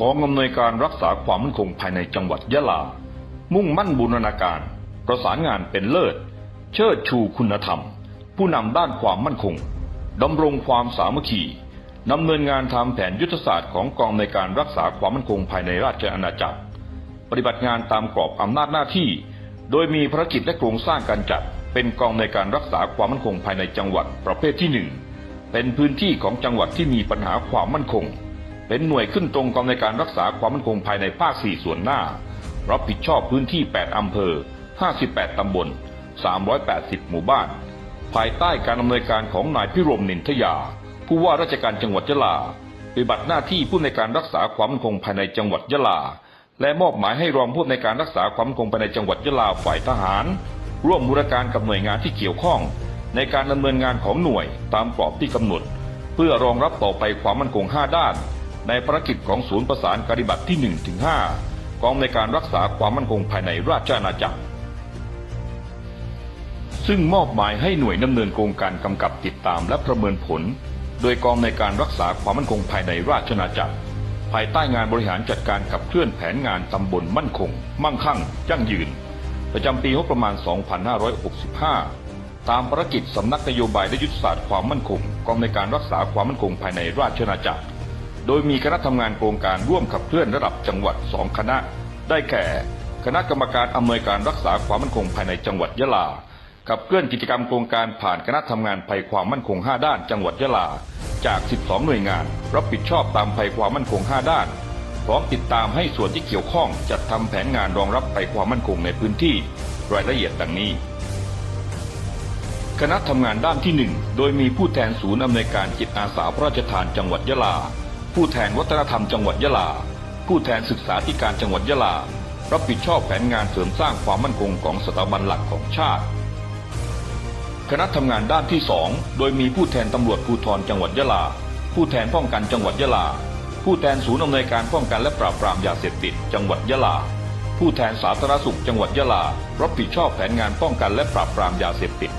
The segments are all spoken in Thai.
กองอำนวยการรักษาความมั่นคงภายในจังหวัดยะลา มุ่งมั่นบูรณาการ ประสานงานเป็นเลิศ เชิดชูคุณธรรม ผู้นำด้านความมั่นคงดำรงความสามัคคีดำเนินงานตามแผนยุทธศาสตร์ของกองในการรักษาความมั่นคงภายในราชอาณาจักร ปฏิบัติงานตามกรอบอำนาจหน้าที่ โดยมีภารกิจและโครงสร้างการจัด เป็นกองในการรักษาความมั่นคงภายในจังหวัดประเภทที่หนึ่งเป็นพื้นที่ของจังหวัดที่มีปัญหาความมั่นคง เป็นหน่วยขึ้นตรงกองในการรักษาความมั่นคงภายในภาค 4 ส่วนหน้า รับผิดชอบพื้นที่ 8 อำเภอ 58 ตำบล 380 หมู่บ้าน ภายใต้การอำนวยการของนายพิรมนินทยา ผู้ว่าราชการจังหวัดยะลาปฏิบัติหน้าที่ผู้ในการรักษาความมั่นคงภายในจังหวัดยะลา และมอบหมายให้รองผู้ในการรักษาความมั่นคงภายในจังหวัดยะลาฝ่ายทหาร ร่วมบูรณาการกับหน่วยงานที่เกี่ยวข้อง ในการดำเนินงานของหน่วยตามกรอบที่กำหนด เพื่อรองรับต่อไปความมั่นคง 5 ด้าน ในภารกิจของศูนย์ประสานการปฏิบัติที่1ถึง5กองในการรักษาความมั่นคงภายในราชอาณาจักร ซึ่งมอบหมายให้หน่วยดำเนินโครงการกำกับติดตามและประเมินผล โดยกองในการรักษาความมั่นคงภายในราชอาณาจักร ภายใต้งานบริหารจัดการขับเคลื่อนแผนงานตำบลมั่นคง มั่งคั่ง ยั่งยืน ประจำปีงบประมาณ 2565ตามภารกิจสำนักนโยบายและยุทธศาสตร์ความมั่นคงกองในการรักษาความมั่นคงภายในราชอาณาจักร โดยมีคณะทำงานโครงการร่วมขับเคลื่อนระดับจังหวัดสองคณะ ได้แก่ คณะกรรมการอำนวยการรักษาความมั่นคงภายในจังหวัดยะลากับเคลื่อนกิจกรรมโครงการผ่านคณะทำงานภัยความมั่นคง 5 ด้าน จังหวัดยะลา จาก 12 หน่วยงาน รับผิดชอบตามภัยความมั่นคง 5 ด้าน พร้อมติดตามให้ส่วนที่เกี่ยวข้องจัดทำแผนงานรองรับภัยความมั่นคงในพื้นที่ รายละเอียดดังนี้คณะทำงานด้านที่ 1 โดยมีผู้แทนศูนย์อำนวยการจิตอาสาพระราชทานจังหวัดยะลา ผู้แทนวัฒนธรรมจังหวัดยะลา ผู้แทนศึกษาธิการจังหวัดยะลา รับผิดชอบแผนงานเสริมสร้างความมั่นคงของสถาบันหลักของชาติ คณะทำงานด้านที่2โดยมีผู้แทนตำรวจภูธรจังหวัดยะลา ผู้แทนป้องกันจังหวัดยะลา ผู้แทนศูนย์อำนวยการป้องกันและปราบปรามยาเสพติดจังหวัดยะลา ผู้แทนสาธารณสุขจังหวัดยะลา รับผิดชอบแผนงานป้องกันและปราบปรามยาเสพติด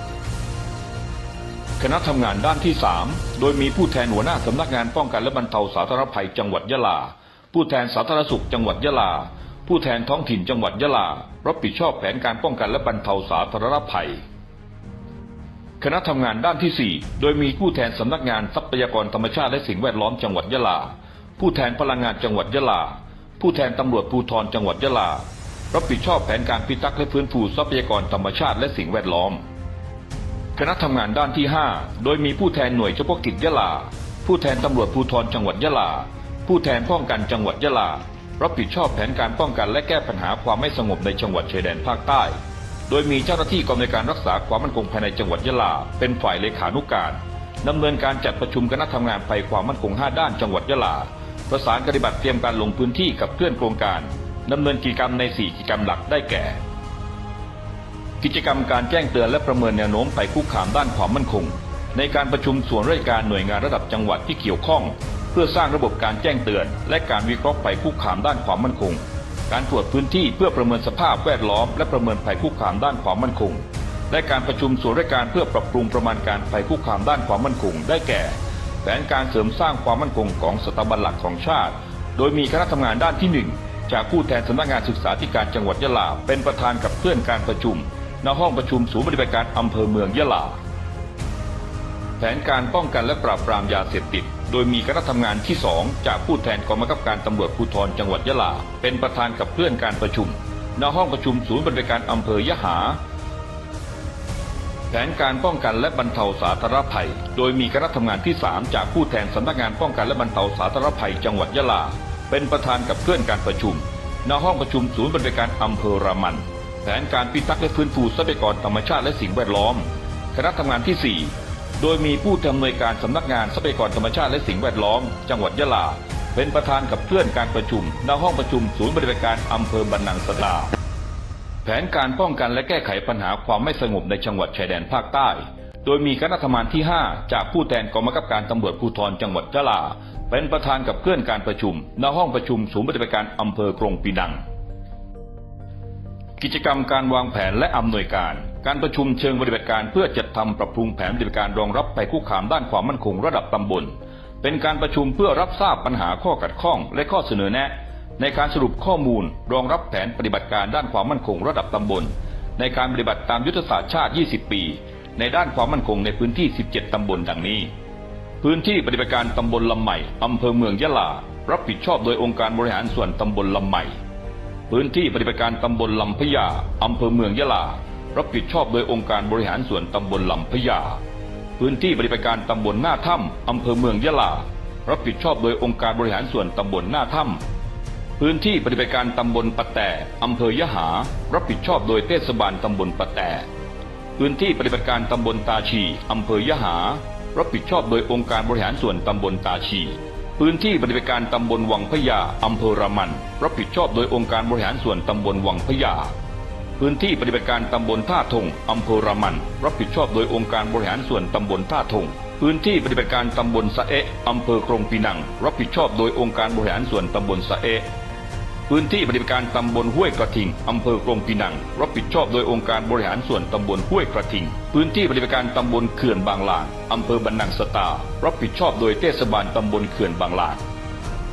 คณะทำงานด้านที่ 3 โดยมีผู้แทนหัวหน้าสำนักงานป้องกันและบรรเทาสาธารณภัยจังหวัดยะลา ผู้แทนสาธารณสุขจังหวัดยะลา ผู้แทนท้องถิ่นจังหวัดยะลา รับผิดชอบแผนการป้องกันและบรรเทาสาธารณภัย คณะทำงานด้านที่ 4 โดยมีผู้แทนสำนักงานทรัพยากรธรรมชาติและสิ่งแวดล้อมจังหวัดยะลา ผู้แทนพลังงานจังหวัดยะลา ผู้แทนตำรวจภูธรจังหวัดยะลา รับผิดชอบแผนการพิทักษ์และฟื้นฟูทรัพยากรธรรมชาติและสิ่งแวดล้อม คณะทำงานด้านที่ 5 โดยมีผู้แทนหน่วยเฉพาะกิจยะลา ผู้แทนตำรวจภูธรจังหวัดยะลา ผู้แทนป้องกันจังหวัดยะลา รับผิดชอบแผนการป้องกันและแก้ปัญหาความไม่สงบในจังหวัดชายแดนภาคใต้ โดยมีเจ้าหน้าที่กองในการรักษาความมั่นคงภายในจังหวัดยะลา เป็นฝ่ายเลขานุการดำเนินการจัดประชุมคณะทำงานภัยความมั่นคง 5 ด้านจังหวัดยะลา ประสานปฏิบัติเตรียมการลงพื้นที่กับเคลื่อนโครงการดำเนินกิจกรรมใน 4 กิจกรรมหลักได้แก่ กิจกรรมการแจ้งเตือนและประเมินแนวโน้มภัยคุกคามด้านความมั่นคง ในการประชุมส่วนราชการหน่วยงานระดับจังหวัดที่เกี่ยวข้อง เพื่อสร้างระบบการแจ้งเตือน และการวิเคราะห์ภัยคุกคามด้านความมั่นคง การตรวจพื้นที่เพื่อประเมินสภาพแวดล้อม และประเมินภัยคุกคามด้านความมั่นคง และการประชุมส่วนราชการเพื่อปรับปรุงประมาณการภัยคุกคามด้านความมั่นคง ได้แก่ แผนการเสริมสร้างความมั่นคงของสถาบันหลักของชาติ โดยมีคณะทำงานด้านที่หนึ่งจากผู้แทนสำนักงานศึกษาธิการจังหวัดยะลาเป็นประธานกับเคลื่อนการประชุม ณห้องประชุมศูนย์ปฏิบัติการอำเภอเมืองยะลา แผนการป้องกันและปราบปรามยาเสพติด โดยมีคณะทำงานที่ 2 จากผู้แทนกองบังคับการตำรวจภูธรจังหวัดยะลา เป็นประธานกับเคลื่อนการประชุมณห้องประชุมศูนย์ปฏิบัติการอำเภอยะหา แผนการป้องกันและบรรเทาสาธารณภัย โดยมีคณะทำงานที่ 3 จากผู้แทนสำนักงานป้องกันและบรรเทาสาธารณภัยจังหวัดยะลา เป็นประธานกับเคลื่อนการประชุมณห้องประชุมศูนย์บัติการอำเภอรามัน แผนการพิทักษ์และฟื้นฟูทรัพยากรธรรมชาติและสิ่งแวดล้อม คณะทำงานที่ 4 โดยมีผู้อำนวยการสำนักงานทรัพยากรธรรมชาติและสิ่งแวดล้อม จังหวัดยะลา เป็นประธานกับเคลื่อนการประชุมณห้องประชุมศูนย์บัติการอำเภอบันนังสตาแผนการป้องกันและแก้ไขปัญหาความไม่สงบในจังหวัดชายแดนภาคใต้ โดยมีคณะทำงานที่ 5 จากผู้แทนกองบังคับการตำรวจภูธรจังหวัดยะลา เป็นประธานกับเคลื่อนการประชุมณห้องประชุมศูนย์บัติการอำเภอกรงปีนัง กิจกรรมการวางแผนและอำนวยการ การประชุมเชิงปฏิบัติการเพื่อจัดทำปรับปรุงแผนปฏิบัติการรองรับภัยคุกคามด้านความมั่นคงระดับตำบล เป็นการประชุมเพื่อรับทราบปัญหาข้อขัดข้อง และข้อเสนอแนะ ในการสรุปข้อมูล รองรับแผนปฏิบัติการด้านความมั่นคงระดับตำบล ในการปฏิบัติตามยุทธศาสตร์ชาติ 20 ปี ในด้านความมั่นคงในพื้นที่ 17 ตำบลดังนี้ พื้นที่ปฏิบัติการตำบลลำใหม่อำเภอเมืองยะลา รับผิดชอบโดยองค์การบริหารส่วนตำบลลำใหม่ พื้นที่ปฏิบัติการตำบลลำพญาอำเภอเมืองยะลา รับผิดชอบโดยองค์การบริหารส่วนตำบลลำพญาพื้นที่ปฏิบัติการตำบลหน้าถ้ำอำเภอเมืองยะลา รับผิดชอบโดยองค์การบริหารส่วนตำบลหน้าถ้ำพื้นที่ปฏิบัติการตำบลปะแต่อำเภอยะหา รับผิดชอบโดยเทศบาลตำบลปะแต่พื้นที่ปฏิบัติการตำบลตาชีอำเภอยะหา รับผิดชอบโดยองค์การบริหารส่วนตำบลตาชี พื้นที่ปฏิบัติการตำบลวังพญาอำเภอระมัน รับผิดชอบโดยองค์การบริหารส่วนตำบลวังพญาพื้นที่ปฏิบัติการตำบลท่าทงอำเภอระมัน รับผิดชอบโดยองค์การบริหารส่วนตำบลท่าทงพื้นที่ปฏิบัติการตำบลสะเอะอำเภอครงปีนัง รับผิดชอบโดยองค์การบริหารส่วนตำบลสะเอะ พื้นที่ปฏิบัติการตำบลห้วยกระทิง อำเภอกรงปีนัง รับผิดชอบโดยองค์การบริหารส่วนตำบลห้วยกระทิง พื้นที่ปฏิบัติการตำบลเขื่อนบางลางอำเภอบันนังสตา รับผิดชอบโดยเทศบาลตำบลเขื่อนบางลาง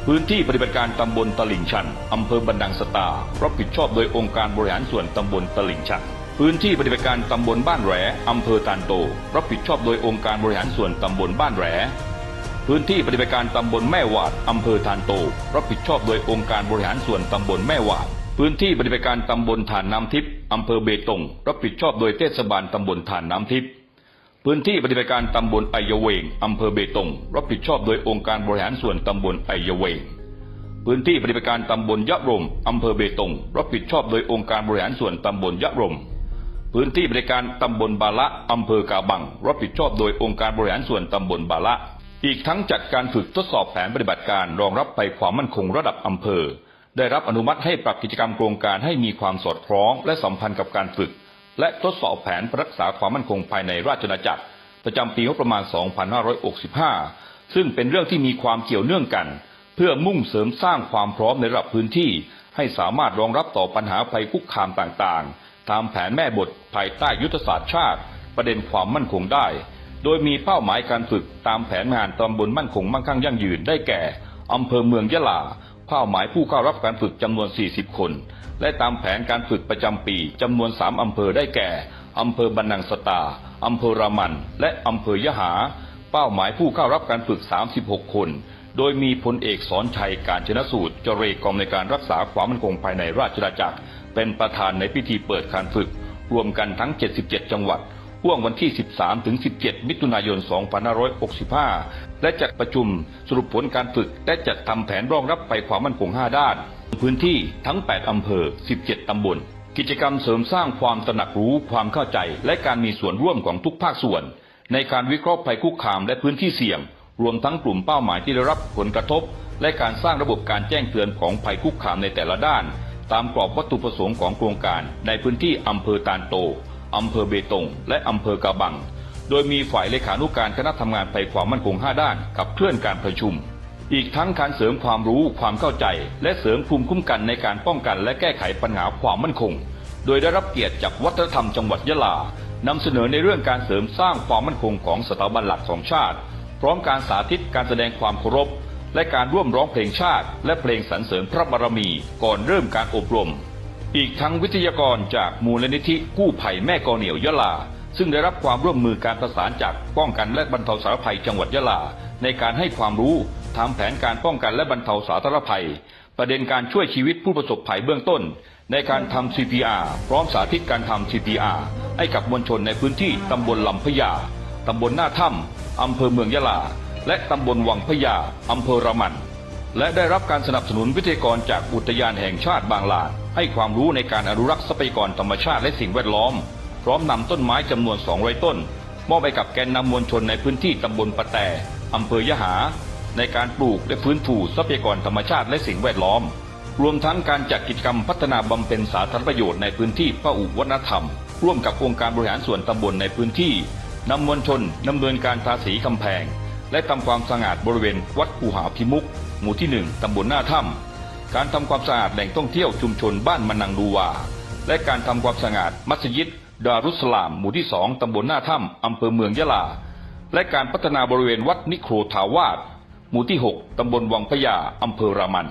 พื้นที่ปฏิบัติการตำบลตลิ่งชัน อำเภอบันดังสตา รับผิดชอบโดยองค์การบริหารส่วนตำบลตลิ่งชัน พื้นที่ปฏิบัติการตำบลบ้านแหวอำเภอตานโต รับผิดชอบโดยองค์การบริหารส่วนตำบลบ้านแหว พื้นที่ปฏิบัติการตำบลแม่หวาดอำเภอทานโต รับผิดชอบโดยองค์การบริหารส่วนตำบลแม่หวาด พื้นที่ปฏิบัติการตำบลฐานน้ำทิพย์อำเภอเบตง รับผิดชอบโดยเทศบาลตำบลฐานน้ำทิพย์พื้นที่ปฏิบัติการตำบลไอยเวงอำเภอเบตง รับผิดชอบโดยองค์การบริหารส่วนตำบลไอยเวง พื้นที่ปฏิบัติการตำบลยะรมอำเภอเบตง รับผิดชอบโดยองค์การบริหารส่วนตำบลยะรม พื้นที่บริการตำบลบาละอำเภอกาบัง รับผิดชอบโดยองค์การบริหารส่วนตำบลบาละ อีกทั้งจัดการฝึกทดสอบแผนปฏิบัติการรองรับไปความมั่นคงระดับอำเภอ ได้รับอนุมัติให้ปรับกิจกรรมโครงการให้มีความสอดคล้องและสัมพันธ์กับการฝึก และทดสอบแผนรักษาความมั่นคงภายในราชอาณาจักร ประจำปีงบประมาณ 2565 ซึ่งเป็นเรื่องที่มีความเกี่ยวเนื่องกัน เพื่อมุ่งเสริมสร้างความพร้อมในระดับพื้นที่ ให้สามารถรองรับต่อปัญหาภัยคุกคามต่างๆ ตามแผนแม่บทภายใต้ยุทธศาสตร์ชาติ ประเด็นความมั่นคงได้ โดยมีเป้าหมายการฝึกตามแผนงานตำบลมั่นคงมั่งคั่งยั่งยืนได้แก่อำเภอเมืองยะลา เป้าหมายผู้เข้ารับการฝึกจำนวน 40 คน และตามแผนการฝึกประจำปีจำนวน 3 อำเภอได้แก่อำเภอบันนังสตาอำเภอรามัน และอำเภอยะหา เป้าหมายผู้เข้ารับการฝึก 36 คน โดยมีพลเอกสอนชัยการชนะสูตรเจรกองในการรักษาความมั่นคงภายในราชอาณาจักร เป็นประธานในพิธีเปิดการฝึก รวมกันทั้ง 77 จังหวัด ห่วงวันที่ 13 ถึง 17 มิถุนายน 2565 และจัดประชุมสรุปผลการฝึก และจัดทำแผนรองรับไปความมั่นคง 5 ด้าน พื้นที่ทั้ง 8 อำเภอ 17 ตำบล กิจกรรมเสริมสร้างความตระหนักรู้ความเข้าใจ และการมีส่วนร่วมของทุกภาคส่วน ในการวิเคราะห์ภัยคุกคามและพื้นที่เสี่ยง รวมทั้งกลุ่มเป้าหมายที่ได้รับผลกระทบ และการสร้างระบบการแจ้งเตือนของภัยคุกคามในแต่ละด้าน ตามกรอบวัตถุประสงค์ของโครงการในพื้นที่อำเภอตานโต อำเภอเบตง และอำเภอกาบัง โดยมีฝ่ายเลขานุการคณะทำงานภัยความมั่นคง 5 ด้านขับเคลื่อนการประชุม อีกทั้งการเสริมความรู้ความเข้าใจ และเสริมภูมิคุ้มกันในการป้องกันและแก้ไขปัญหาความมั่นคง โดยได้รับเกียรติจากวัฒนธรรมจังหวัดยะลานำเสนอในเรื่องการเสริมสร้างความมั่นคงของสถาบันหลักของชาติ พร้อมการสาธิตการแสดงความเคารพและการร่วมร้องเพลงชาติ และเพลงสรรเสริญพระบารมีก่อนเริ่มการอบรม อีกทั้งวิทยากรจากมูลนิธิกู้ภัยแม่กอเหนียวยะลา ซึ่งได้รับความร่วมมือการประสานจากป้องกันและบรรเทาสาธารณภัยจังหวัดยะลา ในการให้ความรู้ทำแผนการป้องกันและบรรเทาสาธารณภัย ประเด็นการช่วยชีวิตผู้ประสบภัยเบื้องต้น ในการทำ CPR พร้อมสาธิตการทำ CPR ให้กับมวลชนในพื้นที่ตำบลลำพญาตำบลหน้าถ้ำอำเภอเมืองยะลา และตำบลวังพญาอำเภอระมัน และได้รับการสนับสนุนวิทยากรจากอุทยานแห่งชาติบางลาให้ความรู้ในการอนุรักษ์ทรัพยากรธรรมชาติและสิ่งแวดล้อม พร้อมนำต้นไม้จำนวน 200 ต้น มอบไปกับแกนนำมวลชนในพื้นที่ตำบลปะแต่อำเภอยะหา ในการปลูกและฟื้นฟูทรัพยากรธรรมชาติและสิ่งแวดล้อม รวมทั้งการจัดกิจกรรมพัฒนาบำเพ็ญสาธารณประโยชน์ในพื้นที่พระอุวัฒนธรรม ร่วมกับองค์การบริหารส่วนตำบลในพื้นที่นำมวลชนดำเนินการทาสีกำแพง และทำความสะอาดบริเวณวัดภูหาพิมุก หมู่ที่หนึ่งตำบลหน้าถ้ำการทำความสะอาดแหล่งท่องเที่ยวชุมชนบ้านมะนังดูวา และการทำความสะอาดมัสยิดดารุสลาม หมู่ที่สองตำบลหน้าถ้ำอำเภอเมืองยะลา และการพัฒนาบริเวณวัดนิโครทาวาสหมู่ที่ 6 ตำบลวังพญาอำเภอรามัน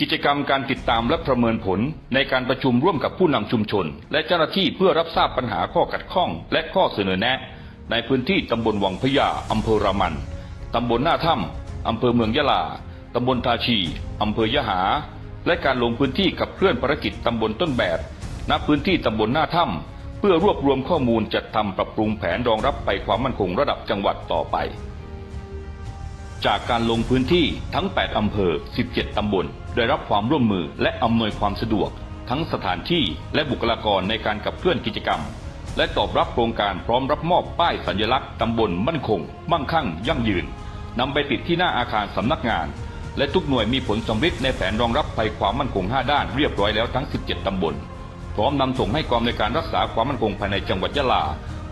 กิจกรรมการติดตามและประเมินผลในการประชุมร่วมกับผู้นำชุมชน และเจ้าหน้าที่เพื่อรับทราบปัญหาข้อขัดข้อง และข้อเสนอแนะ ในพื้นที่ตำบลวังพญาอำเภอรามันตำบลหน้าถ้ำ อำเภอเมืองยะลา ตำบลทาชี อำเภอยะหา และการลงพื้นที่กับเคลื่อนภารกิจตำบลต้นแบบ ณ พื้นที่ตำบลหน้าถ้ำเพื่อรวบรวมข้อมูลจัดทำปรับปรุงแผนรองรับไปความมั่นคงระดับจังหวัดต่อไป จากการลงพื้นที่ทั้ง 8 อำเภอ 17 ตำบล ได้รับความร่วมมือและอำนวยความสะดวก ทั้งสถานที่และบุคลากรในการขับเคลื่อนกิจกรรมและตอบรับโครงการพร้อมรับมอบป้ายสัญลักษณ์ตำบลมั่นคง มั่งคั่ง ยั่งยืน นำไปติดที่หน้าอาคารสำนักงาน และทุกหน่วยมีผลสำฤทธิ์ในแผนรองรับภัยความมั่นคง 5 ด้านเรียบร้อยแล้วทั้ง 17 ตำบล พร้อมนำส่งให้กองในวยการรักษาความมั่นคงภายในจังหวัดยะลา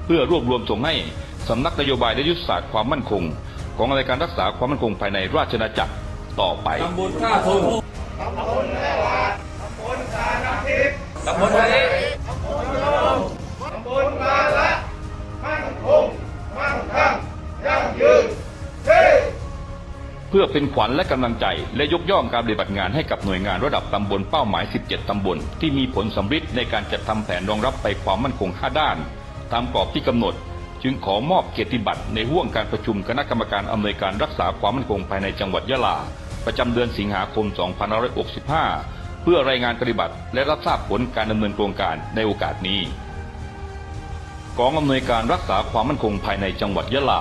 เพื่อรวบรวมส่งให้สำนักนโยบายและยุทธศาสตร์ความมั่นคง ของในวยการรักษาความมั่นคงภายในราชอาณาจักรต่อไปตำบลท่าทงตำบลแม่วาดตำบลสานาทิพย์ตำบล เพื่อเป็นขวัญและกำลังใจ และยกย่องการปฏิบัติงานให้กับหน่วยงานระดับตำบลเป้าหมาย 17 ตำบล ที่มีผลสำฤทธิ์ในการจัดทำแผนรองรับไปความมั่นคง5ด้าน ตามกรอบที่กำหนด จึงขอมอบเกียรติบัตรในห่วงการประชุมคณะกรรมการอำนวยการรักษาความมั่นคงภายในจังหวัดยะลา ประจำเดือนสิงหาคม 2565 เพื่อรายงานปฏิบัติ และรับทราบผลการดำเนินโครงการในโอกาสนี้กองอำนวยการรักษาความมั่นคงภายในจังหวัดยะลา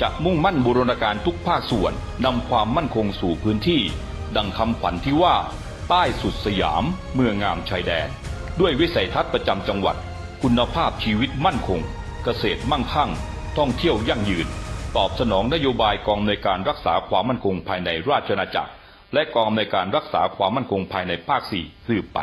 จะมุ่งมั่นบูรณาการทุกภาคส่วนนำความมั่นคงสู่พื้นที่ ดังคำขวัญที่ว่า ใต้สุดสยาม เมืองงามชายแดน ด้วยวิสัยทัศน์ประจำจังหวัด คุณภาพชีวิตมั่นคง เกษตรมั่งคั่ง ท่องเที่ยวยั่งยืน ตอบสนองนโยบายกองอำนการรักษาความมั่นคงภายในราชอาณาจักร และกองอำนการรักษาความมั่นคงภายในภาคสี่สืบไป